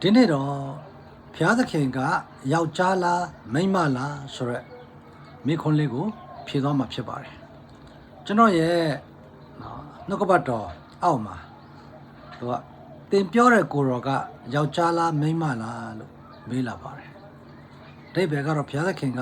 ဒီနေ့တော့ဘုရားသခင်ကယောက်ျားလားမိန်းမလားဆိုရက်မိခွန်းလေးကို ဖြေသွားမှာဖြစ်ပါတယ်ကျွန်တော်ရဲ့နော်နှုတ်ကပတ်တော်အောက်မှာသူကတင်ပြောတဲ့ကိုတော်ကယောက်ျားလားမိန်းမလားလို့မေးလာပါတယ်အဓိပ္ပာယ်ကတော့ဘုရားသခင်က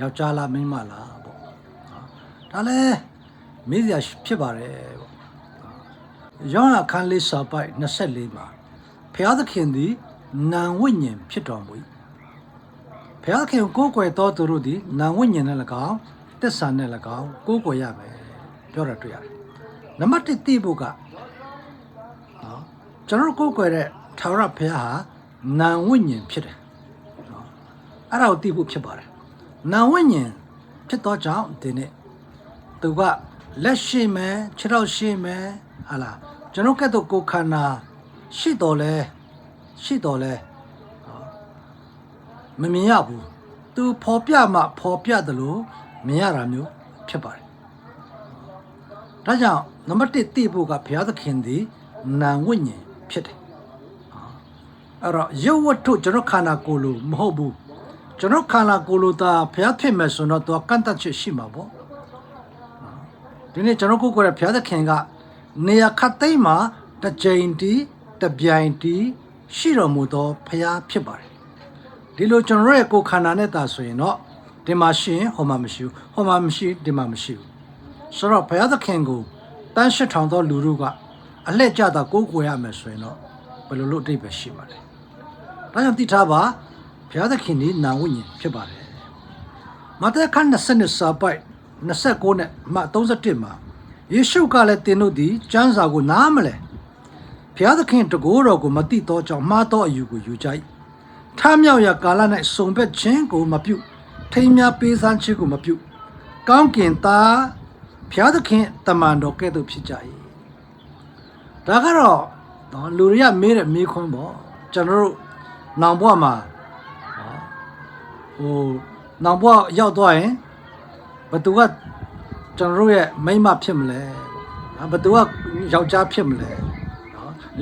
ယောက်ျားလားမိန်းမလားပေါ့နော်ဒါလည်းမေးစရာဖြစ်ပါတယ်ပေါ့ယောဟန်အခန်းလေးစာပိုက်24မှာ ဘုရားသခင်သည်နာဝိညာဉ်ဖြစ်တော်မူ၏ဘုရားသခင်ကိုကိုယ်ကွယ်တော်သူတို့သည်နာဝိညာဉ်နဲ့၎င်းတစ္ဆာနဲ့၎င်းကိုကိုယ်ကွယ်ရမယ်ပြောတာတွေ့ရတယ်နံပါတ်1သိဖို့ကနော်ကျွန်တော်တို့ကိုယ်ကွယ်တဲ့ထာဝရဘုရားဟာနာဝိညာဉ်ဖြစ်တယ်နော်အဲ့ဒါကိုသိဖို့ဖြစ်ပါတယ်နာဝိညာဉ်ဖြစ်သောကြောင့်ဒီနေ့သူကလက်ရှိမယ်ခြေထောက်ရှိမယ်ဟာလားကျွန်တော်ကဲ့သို့ကိုယ်ခန္ဓာ ရှိတော်လဲရှိတော်လဲဟောမမြင်ရဘူးသူဖော်ပြမှဖော်ပြတယ်လို့မြင်ရတာမျိုးဖြစ်ပါတယ်ဒါကြောင့်နံပါတ်1သိဖို့ကဘုရားသခင်သည်နာဝိညာဉ်ဖြစ်တယ်ဟောအဲ့တော့ရုပ်ဝတ္ထုကျွန်တော်ခန္ဓာကိုယ်လိုမဟုတ်ဘူးကျွန်တော်ခန္ဓာကိုယ်လိုသာဘုရားဖြစ်မယ်ဆိုတော့သူကကန့်တတ်ချက်ရှိမှာပေါ့ဒီနေ့ကျွန်တော်ကိုယ်ကိုယ်ရဘုရားသခင်ကနေရာခတ်သိမ်းမှာတစ်ကြိမ်တီး တစ်ပြိုင်တီးရှိတော်မူသောဘုရားဖြစ်ပါတယ်ဒီလိုကျွန်တော်ရဲ့ကိုယ်ခန္ဓာနဲ့တာဆိုရင်တော့ဒီမှာရှိရင်ဟောမှာမရှိဘူးဟောမှာမရှိဒီမှာမရှိဘူးဆိုတော့ဘုရားသခင်ကိုတန်းရှစ်ထောင်သောလူတို့ကအလှည့်ကျတာကိုယ်ကိုယ်ရမယ်ဆိုရင်တော့ဘယ်လိုလုပ်အတိတ်ပဲရှိပါလဲဒါကြောင့်သိထားပါဘုရားသခင်ဒီနာဝိညာဉ်ဖြစ်ပါတယ်မဿဲခန်း20စာပိုက်29နဲ့မှ31မှာယေရှုကလည်းသင်တို့သည်ကျမ်းစာကိုနားမလဲ ဘုရားသခင်တကိုးတော်ကိုမသိသောကြောင့်မှားသောအယူကိုယူကြ၏ထမြောက်ရာကာလ၌စုံဘက်ခြင်းကိုမပြုထိမ်းများပေးစမ်းခြင်းကိုမပြုကောင်းကင်သားဘုရားသခင်တမန်တော်ကဲ့သို့ဖြစ်ကြ၏ဒါကတော့နော်လူတွေကမေးတဲ့မေးခွန်းပေါ့ကျွန်တော်တို့နောင်ဘဝမှာဟိုနောင်ဘွားရောက်သွားရင်ဘသူကကျွန်တော်တို့ရဲ့မိန်းမဖြစ်မလဲနော်ဘသူကယောက်ျားဖြစ်မလဲနော်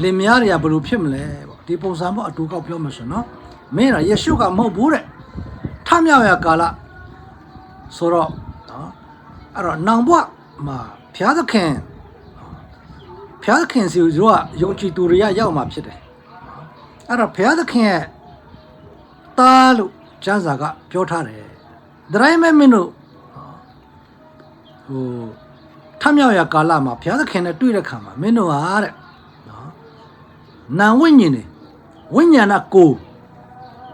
လင်မယားတွေကဘယ်လိုဖြစ်မလဲပေါ့ဒီပုံစံပေါ့အတူကောက်ပြောမှဆိုနော်မင်းကယေရှုကမဟုတ်ဘူးတဲ့ထမြောက်ရကာလဆိုတော့နော်အဲ့တော့နောင်ဘွားမှာဘုရားသခင်ဘုရားသခင်စီတို့ကယုံကြည်သူတွေကရောက်มาဖြစ်တယ်အဲ့တော့ဘုရားသခင်ရဲ့တာလို့ကျမ်းစာကပြောထားတယ်။ဒါတိုင်းမဲ့မင်းတို့ဟိုထမြောက်ရကာလမှာဘုရားသခင်နဲ့တွေ့တဲ့ခါမှာမင်းတို့ဟာတဲ့နော် နာဝိညာဉ်နေဝိညာဏကို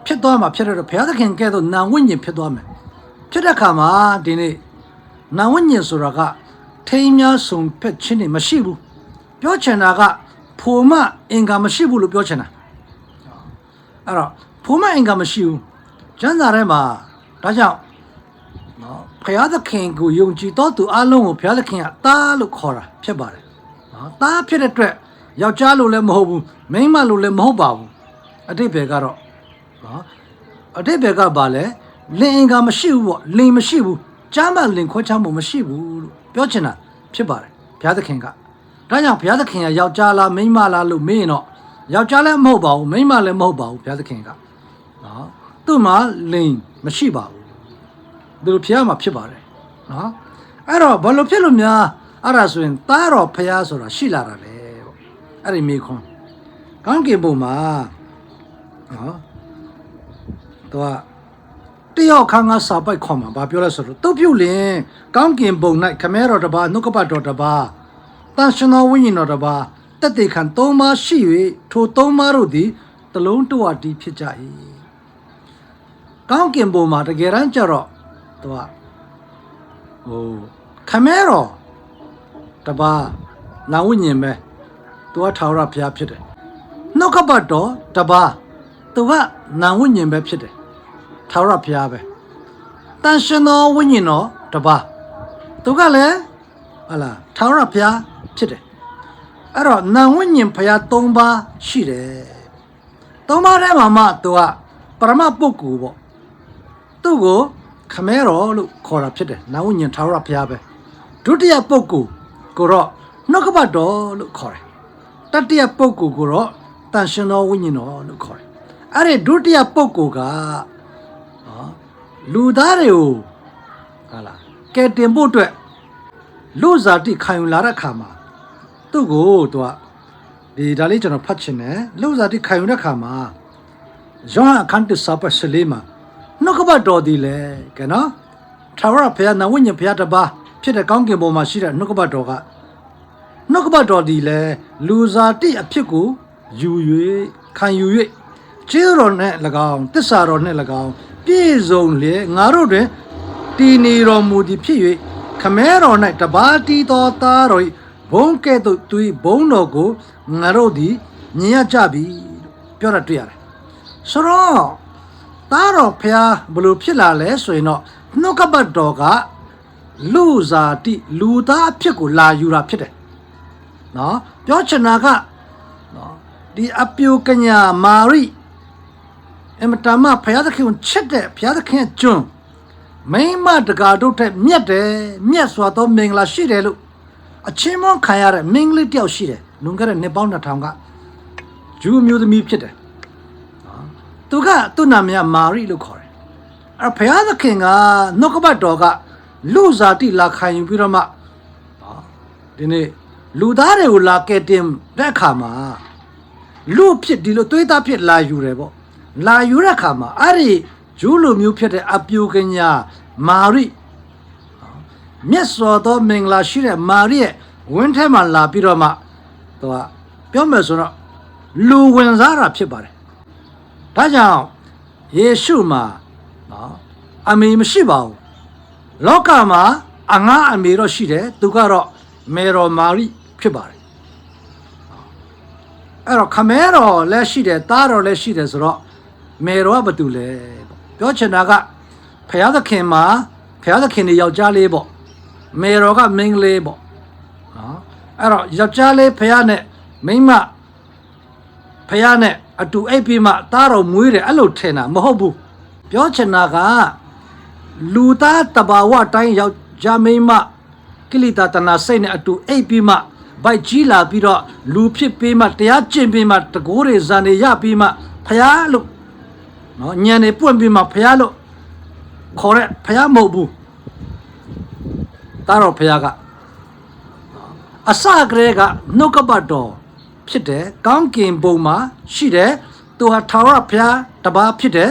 ဖြစ်သွားမှာဖြစ်တဲ့တော့ဘုရားသခင်ကဲ့သို့နာဝိညာဉ်ဖြစ်သွားမယ်။ဖြစ်တဲ့ခါမှာဒီနေ့နာဝိညာဉ်ဆိုတာကထိမ်းများဆုံဖက်ခြင်းနေမရှိဘူး။ပြောချင်တာကဖိုမအင်္ဂါမရှိဘူးလို့ပြောချင်တာ။အဲ့တော့ဖိုးမအင်္ဂါမရှိဘူးကျမ်းစာထဲမှာဒါကြောင့်နော်ဘုရားသခင်ကိုယုံကြည်တော်သူအလုံးကိုဘုရားသခင်ကသားလို့ခေါ်တာဖြစ်ပါတယ်နော်သားဖြစ်တဲ့အတွက် ယောက်ျားလို့လည်းမဟုတ်ဘူးမိန်းမလို့လည်းမဟုတ်ပါဘူးအတိတ်ဘယ်ကတော့နော်အတိတ်ဘယ်ကပါလဲလင်အင်္ဂါမရှိဘူးပေါ့လင်မရှိဘူးကျမ်းမာလင်ခွဲခြားမှုမရှိဘူးလို့ပြောချင်တာဖြစ်ပါတယ်ဘုရားသခင်ကဒါကြောင့်ဘုရားသခင်ကယောက်ျားလားမိန်းမလားလို့မေးရင်တော့ယောက်ျားလည်းမဟုတ်ပါဘူးမိန်းမလည်းမဟုတ်ပါဘူးဘုရားသခင်ကနော်သူ့မှာလိန်မရှိပါဘူးသူတို့ဖျားမှာဖြစ်ပါတယ်နော်အဲ့တော့ဘာလို့ဖြစ်လို့များအဲ့ဒါဆိုရင်တားတော်ဖျားဆိုတာရှိလာတာလေပေါ့ အဲ့ဒီမိခွန်းကောင်းကင်ဘုံမှာနော်သူကတယောက်ခန်းကစာပိုက်ခွန်မှာဘာပြောလဲဆိုတော့တုတ်ပြုတ်လင်ကောင်းကင်ဘုံ၌ခမဲတော်တစ်ပါးနှုတ်ကပတ်တော်တစ်ပါးတန်ရှင်တော်ဝိညာဉ်တော်တစ်ပါးတက်တေခံသုံးပါးရှိ၍ထိုသုံးပါးတို့သည်တလုံးတဝတီးဖြစ်ကြ၏ကောင်းကင်ဘုံမှာတကယ်တမ်းကျတော့သူကဟိုခမဲတော်တစ်ပါးနာဝိညာဉ်ပဲ သူကထာဝရဘုရားဖြစ်တယ်နှုတ်ကပတ်တော်တစ်ပါးသူကနာဝိညာဉ်ပဲဖြစ်တယ်ထာဝရဘုရားပဲတန်ရှင်သောဝိညာဉ်တော်တပါးသူကလည်းဟလာထာဝရဘုရားဖြစ်တယ်အဲ့တော့နာဝိညာဉ်ဘုရား၃ပါးရှိတယ်၃ပါးထဲမှာမှသူကပရမပုဂ္ဂိုလ်ပေါ့သူ့ကိုခမဲတော်လို့ခေါ်တာဖြစ်တယ်နာဝိညာဉ်ထာဝရဘုရားပဲဒုတိယပုဂ္ဂိုလ်ကိုတော့နှုတ်ကပတ်တော်လို့ခေါ်တယ် တတိယပုဂ္ဂိုလ်ကိုတော့တန်ရှင်သောဝိညာဉ်တော်လို့ခေါ်တယ်အဲ့ဒီဒုတိယပုဂ္ဂိုလ်ကနော်လူသားတွေကိုဟာလားကဲတင်ဖို့အတွက်လူစားတိခံယူလာတဲ့ခါမှာသူ့ကိုသူကဒီဒါလေးကျွန်တော်ဖတ်ချင်တယ်လူစားတိခံယူတဲ့ခါမှာယောဟန်အခန်းတစ်စာပတ်စလေးမှာနှုတ်ကပတ်တော်ဒီလေကဲနော်ထာဝရဘုရားနဝိညာဉ်ဘုရားတစ်ပါးဖြစ်တဲ့ကောင်းကင်ဘုံမှာရှိတဲ့နှုတ်ကပတ်တော်ကနှုတ်ကပတ်တော်ဒီလေ လူစားတိအဖြစ်ကိုယူ၍ခံယူ၍ကျေးတော်နဲ့၎င်းတစ္ဆာတော်နဲ့၎င်းပြည့်စုံလေငါတို့တွင်တည်နေတော်မူသည်ဖြစ်၍ခမဲတော်၌တပါးတီးသောသားတော်၏ဘုံကဲ့သို့သူ၏ဘုံတော်ကိုငါတို့သည်မြင်ရကြပြီလို့ပြောတာတွေ့ရတယ်ဆိုတော့သားတော်ဖျားဘယ်လိုဖြစ်လာလဲဆိုရင်တော့နှုတ်ကပတ်တော်ကလူစားတိလူသားအဖြစ်ကိုလာယူတာဖြစ်တယ် နော်ပြောချင်တာကနော်ဒီအပြိုကညာမာရိအမတမဖျားသခင်ကိုချစ်တဲ့ဖျားသခင်ရဲ့ကျွန်းမိမတကာတို့ထက်မြတ်တယ်မြတ်စွာသောမင်္ဂလာရှိတယ်လို့အချင်းမွန်ခံရတဲ့မင်္ဂလိတယောက်ရှိတယ်လွန်ခဲ့တဲ့နှစ်ပေါင်း2000ကဂျူးမျိုးသမီးဖြစ်တယ်နော်သူကသူ့နာမည်ကမာရိလို့ခေါ်တယ်အဲ့ဘုရားသခင်ကနှုတ်ကပတ်တော်ကလူစားတိလာခံယူပြီးတော့မှနော်ဒီနေ့ လူသားတွေကိုလာကဲတင်တဲ့အခါမှာလူဖြစ်ဒီလိုသွေးသားဖြစ်လာယူတယ်ပေါ့လာယူတဲ့အခါမှာအဲ့ဒီဂျူးလူမျိုးဖြစ်တဲ့အပြိုကညာမာရိမြတ်စွာသောမင်္ဂလာရှိတဲ့မာရိရဲ့ဝင်းထဲမှာလာပြီးတော့မှသူကပြောမယ်ဆိုတော့လူဝင်စားတာဖြစ်ပါတယ်။ဒါကြောင့်ယေရှုမှာနော်အမေမရှိပါဘူး။လောကမှာအငါအမေတော့ရှိတယ်သူကတော့ မေတော်မာရိဖြစ်ပါတယ်။အဲ့တော့ခမဲတော်လည်းရှိတယ်သားတော်လည်းရှိတယ်ဆိုတော့မေတော်ကဘာတူလဲပေါ့ပြောချင်တာကဖယားသခင်မှာဖယားသခင်တွေယောက်ျားလေးပေါ့မေတော်ကမင်းကလေးပေါ့နော်အဲ့တော့ယောက်ျားလေးဖះနဲ့မိန်းမဖះနဲ့အတူအိပ်ပြီးမှသားတော်မွေးတယ်အဲ့လိုထင်တာမဟုတ်ဘူးပြောချင်တာကလူသားတဘာဝတိုင်းယောက်ျားမိန်းမ ကိလေသာတဏှာစိတ်နဲ့အတူအိပ်ပြီးမှဗိုက်ကြီးလာပြီးတော့လူဖြစ်ပြီးမှတရားကျင့်ပြီးမှတကိုးတွေဇန်တွေရပြီးမှဖះလို့နော်ညံနေပွင့်ပြီးမှဖះလို့ခေါ်တဲ့ဖះမဟုတ်ဘူးသားတော်ဘုရားကအစကတည်းကနှုတ်ကပတ်တော်ဖြစ်တယ်ကောင်းကင်ဘုံမှာရှိတယ်သူဟာထာဝရဘုရားတပါးဖြစ်တယ်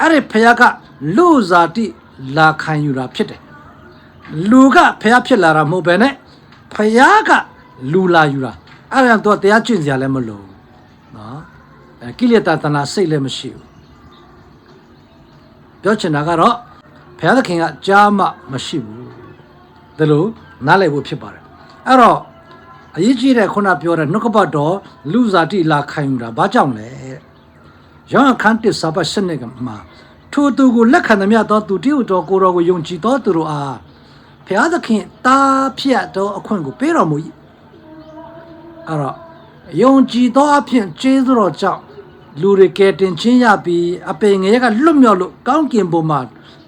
အဲ့ဒီဘုရားကလူဇာတိလာခံယူတာဖြစ်တယ် လူကဘုရားဖြစ်လာတာမဟုတ်ပဲနဲ့ဘုရားကလူလာယူတာအဲ့ဒါတော့တရားကျင့်စရာလည်းမလိုဘူးနော်အဲကိလေသာတဏှာစိတ်လည်းမရှိဘူးပြောချင်တာကတော့ဘုရားသခင်ကကြားမှမရှိဘူးဒါလို့နားလည်ဖို့ဖြစ်ပါတယ်အဲ့တော့အရေးကြီးတဲ့ခုနပြောတဲ့နှုတ်ကပတ်တော်လူစားတိလာခံယူတာဘာကြောင့်လဲယောဟန်ခန်းတစ်စာပတ်စနစ်ကမှာထိုသူကိုလက်ခံသမျှသောသူတည်းဟူသောကိုယ်တော်ကိုယုံကြည်သောသူတို့အား ဘုရားသခင်တားဖြတ်သောအခွင့်ကိုပေးတော်မူ၏အဲ့တော့ယုံကြည်သောအဖြစ်ကျေးဇူးတော်ကြောင့်လူတွေကယ်တင်ခြင်းရပြီးအပေငရဲကလွတ်မြောက်လို့ကောင်းကင်ဘုံမှာ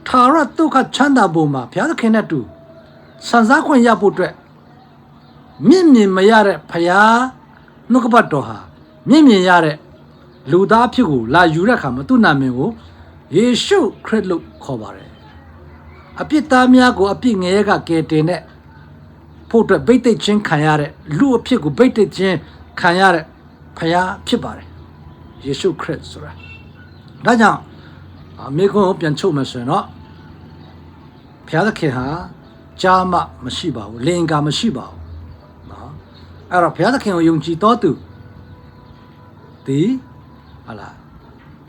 ထာဝရဒုက္ခချမ်းသာဘုံမှာဘုရားသခင်နဲ့တူဆန်စားခွင့်ရဖို့အတွက်မြင့်မြင့်မရတဲ့ဘုရားနှုတ်ကပတ်တော်ဟာမြင့်မြင့်ရတဲ့လူသားအဖြစ်ကိုလာယူတဲ့အခါမှာသူ့နာမည်ကိုယေရှုခရစ်လို့ခေါ်ပါတယ် အပြစ်သားများကိုအပြစ်ငရဲကကယ်တင်တဲ့ဖို့အတွက်ဗိတ်သိက်ချင်းခံရတဲ့လူအဖြစ်ကိုဗိတ်သိက်ချင်းခံရတဲ့ဘုရားဖြစ်ပါတယ်ယေရှုခရစ်ဆိုတာဒါကြောင့်အမေကွန်းကိုပြန်ချုပ်မယ်ဆိုရင်တော့ဘုရားသခင်ဟာကြားမှမရှိပါဘူးလင်္ကာမရှိပါဘူးနော်အဲ့တော့ဘုရားသခင်ကိုယုံကြည်တော်သူဒီဟာလား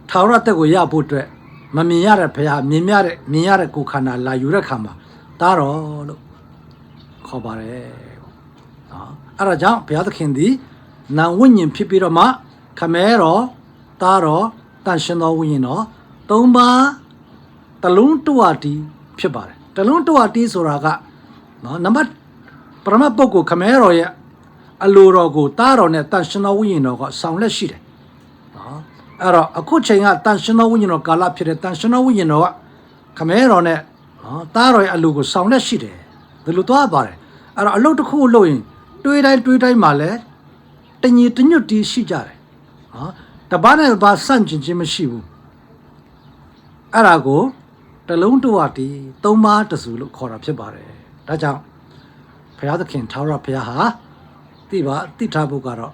ထာဝရတက်ကိုရဖို့အတွက် မမြင်ရတဲ့ဘုရားမြင်ရတဲ့မြင်ရတဲ့ကိုယ်ခန္ဓာလာယူတဲ့ခါမှာတားတော်လို့ခေါ်ပါတယ်နော်အဲ့ဒါကြောင့်ဘုရားသခင်ဒီနာဝိညာဉ်ဖြစ်ပြီးတော့မှခမဲတော်တားတော်တန်ရှင်တော်ဝိညာဉ်တော်သုံးပါးတလုံးတဝတီဖြစ်ပါတယ်တလုံးတဝတီဆိုတာကနော်နံပါတ်ပရမတ်ပုဂ္ဂိုလ်ခမဲတော်ရဲ့အလိုတော်ကိုတားတော်နဲ့တန်ရှင်တော်ဝိညာဉ်တော်ကဆောင်လက်ရှိတယ်နော် အဲ့တော့အခုချိန်ကတန်ရှင်တော်ဝိညာဉ်တော်ကာလဖြစ်တဲ့တန်ရှင်တော်ဝိညာဉ်တော်ကခမဲတော်နဲ့နော်တားတော်ရဲ့အလိုကိုဆောင်လက်ရှိတယ်ဒီလိုသွားပါတယ်အဲ့တော့အလုပ်တစ်ခုလုပ်ရင်တွေးတိုင်းတွေးတိုင်းမှာလဲတညီတညွတ်တီးရှိကြတယ်နော်တပားနဲ့တပားဆန့်ကျင်ခြင်းမရှိဘူးအဲ့ဒါကိုတလုံးတဝတီးသုံးပါးတစုလို့ခေါ်တာဖြစ်ပါတယ်ဒါကြောင့်ဘုရားသခင်ထာဝရဘုရားဟာသိပါသိထားဖို့ကတော့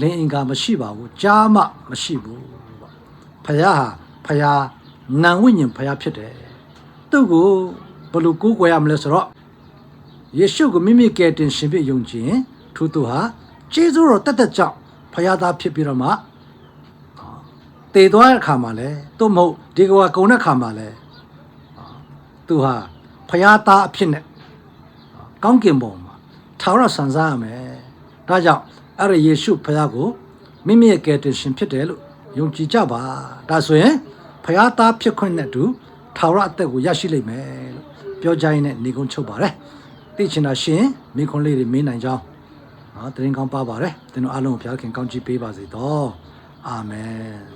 လင်းအင်္ဂါမရှိပါဘူးကြားမှမရှိဘူး ပေါ့ဘုရားဟာဘုရားနံဝိညာဉ်ဘုရားဖြစ်တယ်သူ့ကိုဘယ်လိုကိုးကွယ်ရမလဲဆိုတော့ယေရှုကိုမိမိကယ်တင်ရှင်ဖြစ်ယုံကြည်ရင်ထိုသူဟာကျေးဇူးတော်တက်တက်ကြောင့်ဖခင်သားဖြစ်ပြီးတော့မှအာတည်သွားတဲ့အခါမှာလဲသို့မဟုတ်ဒီကဝကုံတဲ့အခါမှာလဲအာသူဟာဖခင်သားအဖြစ်နဲ့အာကောင်းကင်ဘုံမှာထာဝရဆန်စားရမယ်။ဒါကြောင့်အဲ့ဒီယေရှုဖခင်ကိုမိမိရဲ့ကယ်တင်ရှင်ဖြစ်တယ်လို့ ယုံကြည်ကြပါ။ဒါဆိုရင်ဖခင်သားဖြစ်ခွင့်နဲ့အတူထာဝရအသက်ကိုရရှိလိမ့်မယ်လို့ပြောကြရင်းနဲ့နေကုန်းချုပ်ပါတယ်။သိချင်တာရှင်မိခွန်းလေးတွေမင်းနိုင်ကြောင်းနော်တရင်ကောင်းပါပါတယ်သင်တို့အားလုံးကိုဘုရားခင်ကောင်းချီးပေးပါစေတော့အာမင်